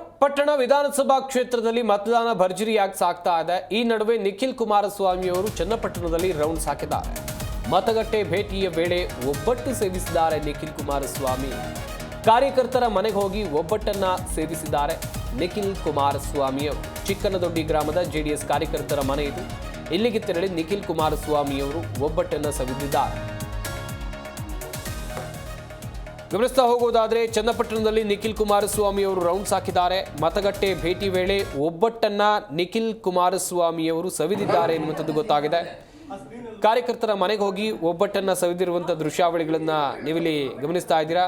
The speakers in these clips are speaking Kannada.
ಚನ್ನಪಟ್ಟಣ ವಿಧಾನಸಭಾ ಕ್ಷೇತ್ರದಲ್ಲಿ ಮತದಾನ ಭರ್ಜರಿಯಾಗಿ ಸಾಗ್ತಾ ಇದೆ. ಈ ನಡುವೆ ನಿಖಿಲ್ ಕುಮಾರಸ್ವಾಮಿ ಅವರು ಚನ್ನಪಟ್ಟಣದಲ್ಲಿ ರೌಂಡ್ಸ್ ಹಾಕಿದ್ದಾರೆ ಮತಗಟ್ಟೆ ಭೇಟಿಯ ವೇಳೆ ಒಬ್ಬಟ್ಟು ಸೇವಿಸಿದ್ದಾರೆ ನಿಖಿಲ್ ಕುಮಾರಸ್ವಾಮಿ. ಕಾರ್ಯಕರ್ತರ ಮನೆಗೆ ಹೋಗಿ ಒಬ್ಬಟ್ಟನ್ನ ಸೇವಿಸಿದ್ದಾರೆ ನಿಖಿಲ್ ಕುಮಾರಸ್ವಾಮಿ ಅವರು. ಚಿಕ್ಕನದೊಡ್ಡಿ ಗ್ರಾಮದ ಜೆಡಿಎಸ್ ಕಾರ್ಯಕರ್ತರ ಮನೆ ಇದು. ಇಲ್ಲಿಗೆ ತೆರಳಿ ನಿಖಿಲ್ ಕುಮಾರಸ್ವಾಮಿಯವರು ಒಬ್ಬಟ್ಟನ್ನ ಸವಿದಿದ್ದಾರೆ. ಗಮನಿಸ್ತಾ ಹೋಗೋದಾದರೆ ಚನ್ನಪಟ್ಟಣದಲ್ಲಿ ನಿಖಿಲ್ ಕುಮಾರಸ್ವಾಮಿ ಅವರು ರೌಂಡ್ಸ್ ಹಾಕಿದ್ದಾರೆ. ಮತಗಟ್ಟೆ ಭೇಟಿ ವೇಳೆ ಒಬ್ಬಟ್ಟನ್ನ ನಿಖಿಲ್ ಕುಮಾರಸ್ವಾಮಿಯವರು ಸವಿದಿದ್ದಾರೆ ಎನ್ನುವಂಥದ್ದು ಗೊತ್ತಾಗಿದೆ. ಕಾರ್ಯಕರ್ತರ ಮನೆಗೆ ಹೋಗಿ ಒಬ್ಬಟ್ಟನ್ನು ಸವಿದಿರುವಂಥ ದೃಶ್ಯಾವಳಿಗಳನ್ನು ನೀವಿಲ್ಲಿ ಗಮನಿಸ್ತಾ ಇದ್ದೀರಾ.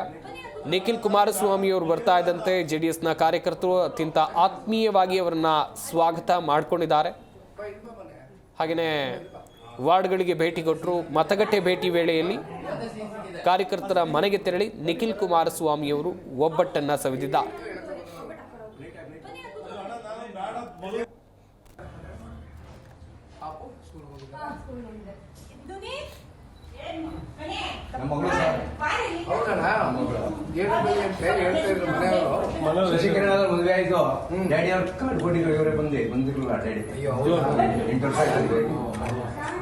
ನಿಖಿಲ್ ಕುಮಾರಸ್ವಾಮಿ ಅವರು ಬರ್ತಾ ಇದ್ದಂತೆ ಜೆ ಡಿ ಎಸ್ನ ಕಾರ್ಯಕರ್ತರು ಅತ್ಯಂತ ಆತ್ಮೀಯವಾಗಿ ಅವರನ್ನ ಸ್ವಾಗತ ಮಾಡಿಕೊಂಡಿದ್ದಾರೆ. ಹಾಗೆಯೇ ವಾರ್ಡ್ಗಳಿಗೆ ಭೇಟಿ ಕೊಟ್ಟರು. ಮತಗಟ್ಟೆ ಭೇಟಿ ವೇಳೆಯಲ್ಲಿ ಕಾರ್ಯಕರ್ತರ ಮನೆಗೆ ತೆರಳಿ ನಿಖಿಲ್ ಕುಮಾರಸ್ವಾಮಿಯವರು ಒಬ್ಬಟ್ಟನ್ನು ಸವಿದಿದ್ದ. ಮದುವೆ ಆಯ್ತು. ಡ್ಯಾಡಿ ಅವ್ರು ಕಾರ್ಡ್ ಕೊಟ್ಟಿದ್ರು ಇವರೇ ಬಂದು ಬಂದಿರಲಿಲ್ಲ ಡ್ಯಾಡಿ. ಎಂಟು ವರ್ಷ ಆಯ್ತು.